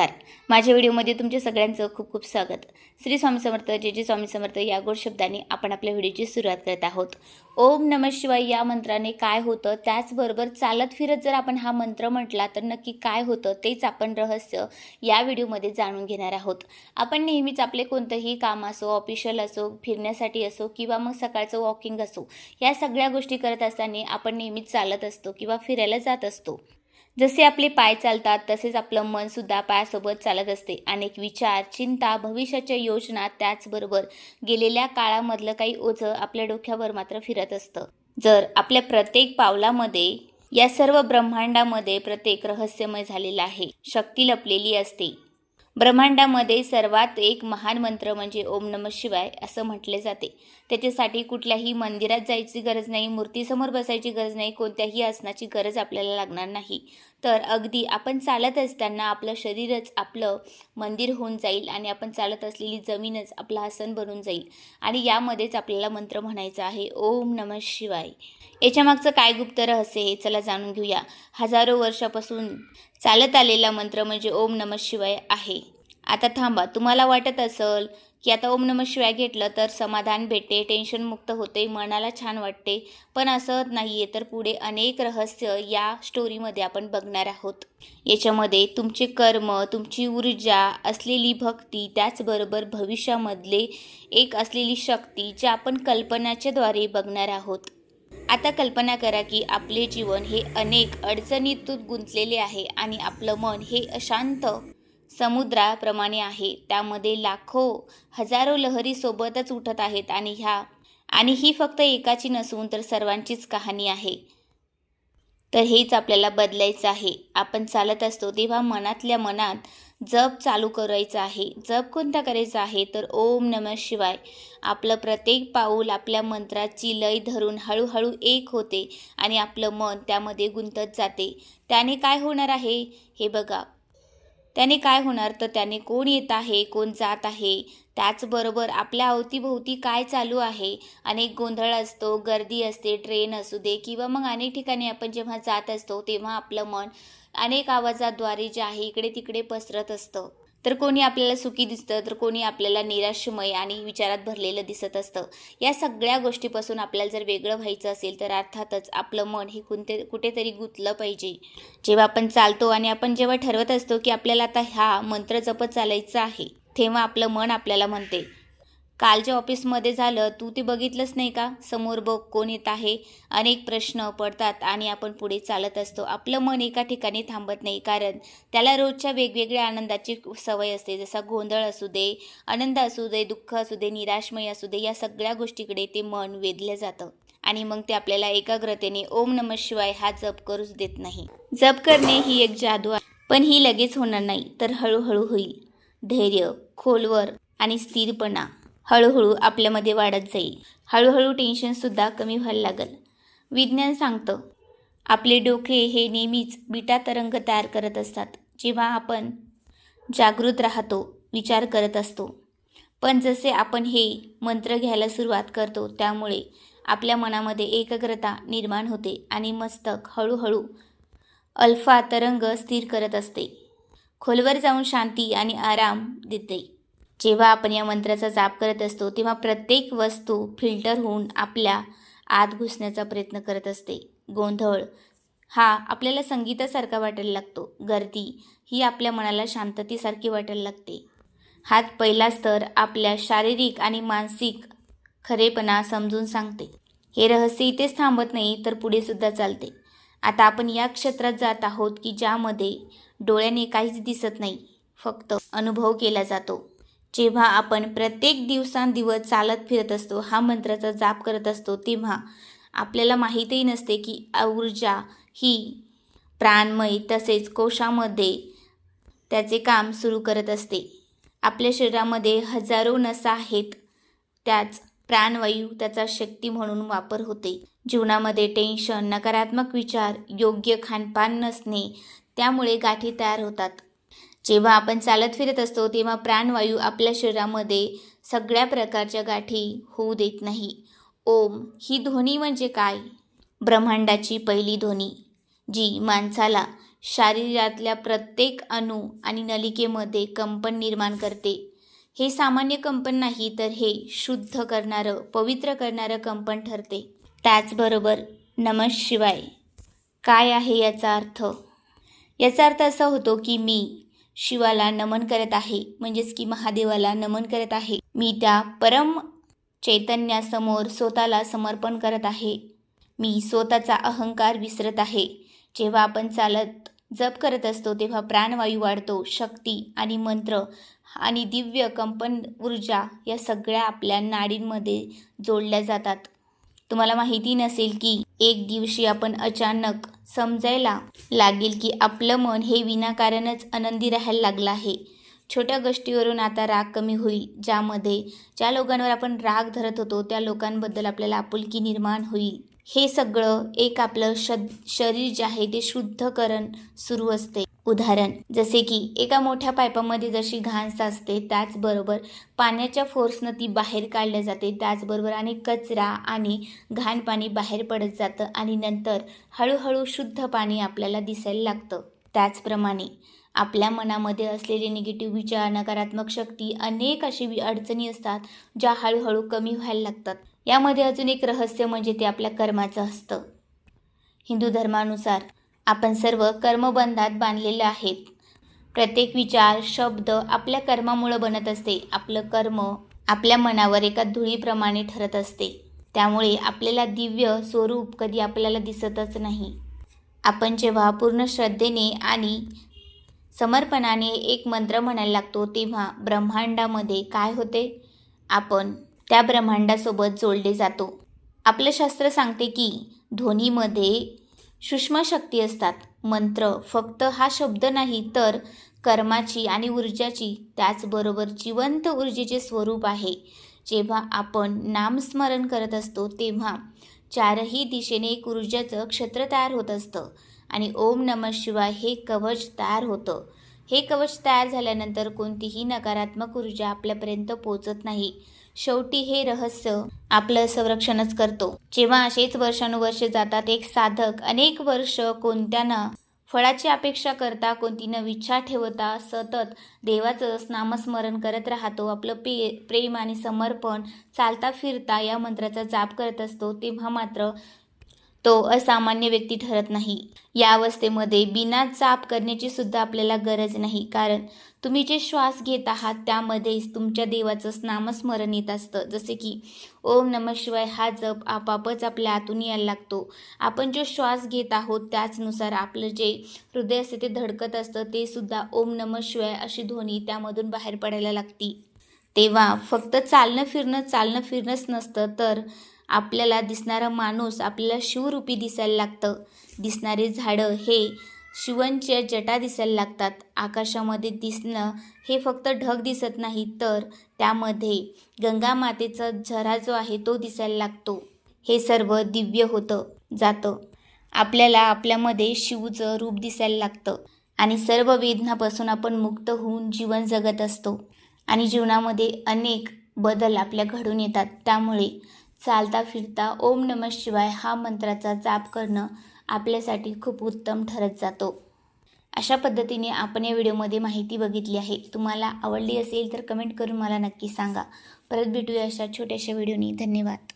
नमस्कार. माझ्या व्हिडिओमध्ये तुमच्या सगळ्यांचं खूप खूप स्वागत. श्री स्वामी समर्थ जे जे स्वामी समर्थ या गोड शब्दाने आपण आपल्या व्हिडिओची सुरुवात करत आहोत. ओम नम शिवाय या मंत्राने काय होतं त्याचबरोबर चालत फिरत जर आपण हा मंत्र म्हटला तर नक्की काय होतं तेच आपण रहस्य या व्हिडिओमध्ये जाणून घेणार आहोत. आपण नेहमीच आपले कोणतंही काम असो ऑफिशियल असो फिरण्यासाठी असो किंवा मग सकाळचं वॉकिंग असो या सगळ्या गोष्टी करत असताना आपण नेहमीच चालत असतो किंवा फिरायला जात असतो. जसे आपले पाय चालतात तसेच आपलं मन सुद्धा पायासोबत चालत असते. अनेक विचार चिंता भविष्याच्या योजना त्याचबरोबर गेलेल्या काळामधलं काही ओझं आपल्या डोक्यावर मात्र फिरत असतं. जर आपल्या प्रत्येक पावलामध्ये या सर्व ब्रह्मांडामध्ये प्रत्येक रहस्यमय झालेलं आहे शक्ती लपलेली असते ब्रह्मांडामध्ये सर्वात एक महान मंत्र म्हणजे ओम नम शिवाय असं म्हटले जाते. त्याच्यासाठी कुठल्याही मंदिरात जायची गरज नाही मूर्तीसमोर बसायची गरज नाही कोणत्याही आसनाची गरज आपल्याला लागणार नाही. तर अगदी आपण चालत असताना आपलं शरीरच आपलं मंदिर होऊन जाईल आणि आपण चालत असलेली जमीनच आपलं आसन बनून जाईल. आणि यामध्येच आपल्याला मंत्र म्हणायचा आहे ओम नम शिवाय. याच्यामागचं काय गुप्त रहस्य हे चला जाणून घेऊया. हजारो वर्षापासून चालत आलेला मंत्र म्हणजे ओम नम शिवाय आहे. आता थांबा तुम्हाला वाटत असेल की आता ओम नम शिवाय घेतलं तर समाधान भेटते टेन्शनमुक्त होते मनाला छान वाटते. पण असं नाही आहे तर पुढे अनेक रहस्य या स्टोरीमध्ये आपण बघणार आहोत. याच्यामध्ये तुमचे कर्म तुमची ऊर्जा असलेली भक्ती त्याचबरोबर भविष्यामधले एक असलेली शक्ती जे आपण कल्पनाच्याद्वारे बघणार आहोत. आता कल्पना करा की आपले जीवन हे अनेक अडचणीतून गुंतलेले आहे आणि आपलं मन हे अशांत समुद्राप्रमाणे आहे. त्यामध्ये लाखो हजारो लहरी सोबतच उठत आहेत आणि ह्या आणि ही फक्त एकाची नसून तर सर्वांचीच कहाणी आहे. तर हेच आपल्याला बदलायचं आहे. आपण चालत असतो तेव्हा मनातल्या मनात जप चालू करायचं आहे. जप कोणता करायचा आहे? तर ओम नम शिवाय. आपलं प्रत्येक पाऊल आपल्या मंत्राची लय धरून हळूहळू एक होते आणि आपलं मन त्यामध्ये गुंतत जाते. त्याने काय होणार आहे? हे बघा. त्याने काय होणार? तर त्याने कोण येत आहे? कोण जात आहे? त्याचबरोबर आपल्या अवतीभोवती काय चालू आहे? अनेक गोंधळ असतो गर्दी असते ट्रेन असू दे किंवा मग अनेक ठिकाणी आपण जेव्हा जात असतो तेव्हा आपलं मन अनेक आवाजाद्वारे जे आहे इकडे तिकडे पसरत असतं. तर कोणी आपल्याला सुखी दिसतं तर कोणी आपल्याला निराशमय आणि विचारात भरलेलं दिसत असतं. या सगळ्या गोष्टीपासून आपल्याला जर वेगळं व्हायचं असेल तर अर्थातच आपलं मन हे कुणते कुठेतरी गुंतलं पाहिजे. जेव्हा आपण चालतो आणि आपण जेव्हा ठरवत असतो की आपल्याला आता हा मंत्र जपत चालायचं आहे तेव्हा आपलं मन आपल्याला म्हणते कालच्या ऑफिसमध्ये झालं तू ते बघितलंच नाही का? समोर बघ कोण येत आहे? अनेक प्रश्न पडतात आणि आपण पुढे चालत असतो. आपलं मन एका ठिकाणी थांबत नाही कारण त्याला रोजच्या वेगवेगळ्या आनंदाची सवय असते. जसा गोंधळ असू दे आनंद असू दे दुःख असू दे निराशमय असू दे या सगळ्या गोष्टीकडे ते मन वेधलं जातं. आणि मग ते आपल्याला एकाग्रतेने ओम नम शिवाय हा जप करूच देत नाही. जप करणे ही एक जादू आहे. पण ही लगेच होणार नाही तर हळूहळू होईल. धैर्य खोलवर आणि स्थिरपणा. हळूहळू आपल्यामध्ये वाढत जाईल. हळूहळू टेन्शनसुद्धा कमी व्हायला लागेल. विज्ञान सांगतं आपले डोके हे नेहमीच बिटा तरंग तयार करत असतात. जेव्हा आपण जागृत राहतो विचार करत असतो. पण जसे आपण हे मंत्र घ्यायला सुरुवात करतो त्यामुळे आपल्या मनामध्ये एकाग्रता निर्माण होते आणि मस्तक हळूहळू अल्फा तरंग स्थिर करत असते. खोलवर जाऊन शांती आणि आराम देते. जेव्हा आपण या मंत्राचा जाप करत असतो तेव्हा प्रत्येक वस्तू फिल्टर होऊन आपल्या आत घुसण्याचा प्रयत्न करत असते. गोंधळ हा आपल्याला संगीतासारखा वाटायला लागतो. गर्दी ही आपल्या मनाला शांततेसारखी वाटायला लागते. हात पहिला स्तर आपल्या शारीरिक आणि मानसिक खरेपणा समजून सांगते. हे रहस्य इथेच थांबत नाही तर पुढे सुद्धा चालते. आता आपण या क्षेत्रात जात आहोत की ज्यामध्ये डोळ्याने काहीच दिसत नाही फक्त अनुभव केला जातो. जेव्हा आपण प्रत्येक दिवसांदिवस चालत फिरत असतो हा मंत्राचा जाप करत असतो तेव्हा आपल्याला माहीतही नसते की ऊर्जा ही प्राणमय तसेच कोशामध्ये त्याचे काम सुरू करत असते. आपल्या शरीरामध्ये हजारो नसा आहेत त्याच प्राणवायू त्याचा शक्ती म्हणून वापर होते. जीवनामध्ये टेन्शन नकारात्मक विचार योग्य खानपान नसणे त्यामुळे गाठी तयार होतात. जेव्हा आपण चालत फिरत असतो तेव्हा प्राणवायू आपल्या शरीरामध्ये सगळ्या प्रकारच्या गाठी होऊ देत नाही. ओम ही ध्वनी म्हणजे काय? ब्रह्मांडाची पहिली ध्वनी जी माणसाला शरीरातल्या प्रत्येक अणू आणि नलिकेमध्ये कंपन निर्माण करते. हे सामान्य कंपन नाही तर हे शुद्ध करणारं पवित्र करणारं कंपन ठरते. त्याचबरोबर नमः शिवाय. काय आहे याचा अर्थ? याचा अर्थ असा होतो की मी शिवाला नमन करत आहे. म्हणजेच की महादेवाला नमन करत आहे. मी त्या परम चैतन्यासमोर स्वतःला समर्पण करत आहे. मी स्वतःचा अहंकार विसरत आहे. जेव्हा आपण चालत जप करत असतो तेव्हा प्राणवायू वाढतो. शक्ती आणि मंत्र आणि दिव्य कंपन ऊर्जा या सगळ्या आपल्या नाडींमध्ये जोडल्या जातात. तुम्हाला माहिती नसेल की एक दिवशी आपण अचानक समजायला लागेल की आपलं मन हे विनाकारणच आनंदी राहायला लागलं आहे. छोट्या गोष्टीवरून आता राग कमी होईल ज्यामध्ये ज्या लोकांवर आपण राग धरत होतो त्या लोकांबद्दल आपल्याला आपुलकी निर्माण होईल. हे सगळं एक आपलं श शरीर जे आहे ते शुद्धकरण सुरू असते. उदाहरण जसे की एका मोठ्या पाईपामध्ये जशी घाण साचते त्याचबरोबर पाण्याच्या फोर्सनं ती बाहेर काढल्या जाते त्याचबरोबर आणि कचरा आणि घाण पाणी बाहेर पडत जातं आणि नंतर हळूहळू शुद्ध पाणी आपल्याला दिसायला लागतं. त्याचप्रमाणे आपल्या मनामध्ये असलेले निगेटिव्ह विचार नकारात्मक शक्ती अनेक अशी अडचणी असतात ज्या हळूहळू कमी व्हायला लागतात. यामध्ये अजून एक रहस्य म्हणजे ते आपल्या कर्माचं असतं. हिंदू धर्मानुसार आपण सर्व कर्मबंधात बांधलेले आहेत. प्रत्येक विचार शब्द आपल्या कर्मामुळं बनत असते. आपलं कर्म आपल्या मनावर एका धुळीप्रमाणे ठरत असते. त्यामुळे आपल्याला दिव्य स्वरूप कधी आपल्याला दिसतच नाही. आपण जेव्हा पूर्ण श्रद्धेने आणि समर्पणाने एक मंत्र म्हणायला लागतो तेव्हा ब्रह्मांडामध्ये काय होते? आपण त्या ब्रह्मांडासोबत जोडले जातो. आपलं शास्त्र सांगते की ध्वनीमध्ये सूक्ष्म शक्ती असतात. मंत्र फक्त हा शब्द नाही तर कर्माची आणि ऊर्जाची त्याचबरोबर जिवंत ऊर्जेचे स्वरूप आहे. जेव्हा आपण नामस्मरण करत असतो तेव्हा चारही दिशेने एक ऊर्जाचं क्षेत्र तयार होत असतं आणि ओम नमः शिवाय हे कवच तयार होतं. हे कवच तयार झाल्यानंतर कोणतीही नकारात्मक ऊर्जा आपल्यापर्यंत पोचत नाही. शेवटी हे रहस्य आपलं संरक्षणच करतो. जेव्हा असेच वर्षानुवर्षे जातात एक साधक अनेक वर्ष कोणत्या ना फळाची अपेक्षा करता कोणती नवी इच्छा ठेवता सतत देवाचं नामस्मरण करत राहतो. आपलं पे प्रेम आणि समर्पण चालता फिरता या मंत्राचा जाप करत असतो तेव्हा मात्र तो असामान्य व्यक्ती ठरत नाही. या अवस्थेमध्ये बिना चाप करण्याची सुद्धा आपल्याला गरज नाही. कारण तुम्ही जे श्वास घेत आहात त्यामध्येच तुमच्या देवाचं नामस्मरण येत असतं. जसे की ओम नमः शिवाय हा जप आपापच आपल्या आतून यायला लागतो. आपण जो श्वास घेत आहोत त्याचनुसार आपलं जे हृदय असते ते धडकत असतं. ते सुद्धा ओम नमः शिवाय अशी ध्वनी त्यामधून बाहेर पडायला लागती. तेव्हा फक्त चालणं फिरणं चालणं फिरणंच नसतं तर आपल्याला दिसणारा माणूस आपल्याला शिवरूपी दिसायला लागतं. दिसणारे झाडं हे शिवांचे जटा दिसायला लागतात. आकाशामध्ये दिसणं हे फक्त ढग दिसत नाही तर त्यामध्ये गंगा मातेचा झरा जो आहे तो दिसायला लागतो. हे सर्व दिव्य होतं जातं. आपल्याला आपल्यामध्ये शिवचं रूप दिसायला लागतं. आणि सर्व वेदनापासून आपण मुक्त होऊन जीवन जगत असतो. आणि जीवनामध्ये अनेक बदल आपल्या घडून येतात. त्यामुळे चालता फिरता ओम नमः शिवाय हा मंत्राचा जाप करणं आपल्यासाठी खूप उत्तम ठरत जातो. अशा पद्धतीने आपण या व्हिडिओमध्ये माहिती बघितली आहे. तुम्हाला आवडली असेल तर कमेंट करून मला नक्की सांगा. परत भेटूया अशा छोट्याशा व्हिडिओनी. धन्यवाद.